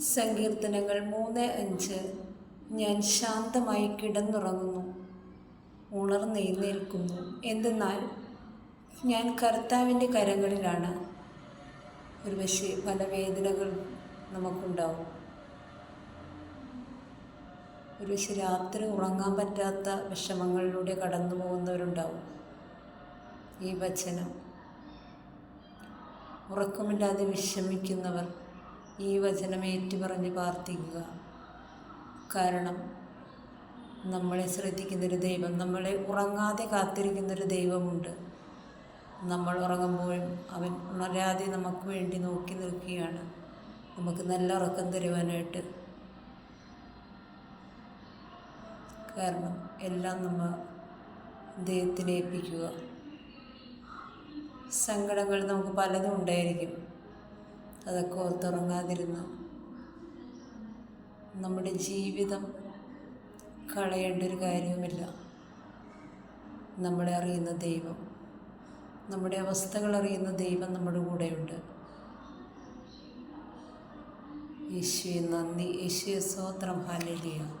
സങ്കീർത്തനങ്ങൾ മൂന്ന് അഞ്ച്. ഞാൻ ശാന്തമായി കിടന്നുറങ്ങുന്നു. ഉണർന്നെഴുന്നേൽക്കുന്നു എന്തെന്നാൽ ഞാൻ കർത്താവിന്റെ കരങ്ങളിലാണ്. ഒരു പക്ഷേ പല വേദനകൾ നമുക്കുണ്ടാവും. ഒരു പക്ഷെ രാത്രി ഉറങ്ങാൻ പറ്റാത്ത വിഷമങ്ങളിലൂടെ കടന്നു പോകുന്നവരുണ്ടാവും. ഈ വചനം. ഉറക്കമില്ലാതെ വിഷമിക്കുന്നവർ ഈ വചനം ഏറ്റുപറഞ്ഞ് പ്രാർത്ഥിക്കുക. കാരണം നമ്മളെ ശ്രദ്ധിക്കുന്നൊരു ദൈവം നമ്മളെ ഉറങ്ങാതെ കാത്തിരിക്കുന്നൊരു ദൈവമുണ്ട്. നമ്മൾ ഉറങ്ങുമ്പോഴും അവൻ ഉണരാതെ നമുക്ക് വേണ്ടി നോക്കി നിൽക്കുകയാണ്. നമുക്ക് നല്ല ഉറക്കം തരുവാനായിട്ട്. കാരണം എല്ലാം നമ്മൾ ദൈവത്തിനെ ഏൽപ്പിക്കുക. സങ്കടങ്ങൾ നമുക്ക് പലതും ഉണ്ടായിരിക്കും. അതൊക്കെ ഓർത്തുറങ്ങാതിരുന്ന്. നമ്മുടെ ജീവിതം കളയേണ്ട ഒരു കാര്യവുമില്ല. നമ്മളെ അറിയുന്ന ദൈവം നമ്മുടെ അവസ്ഥകൾ അറിയുന്ന ദൈവം നമ്മുടെ കൂടെയുണ്ട്. യേശുവെ നന്ദി. യേശുവെ സ്വോത്രം ഹാലലിയ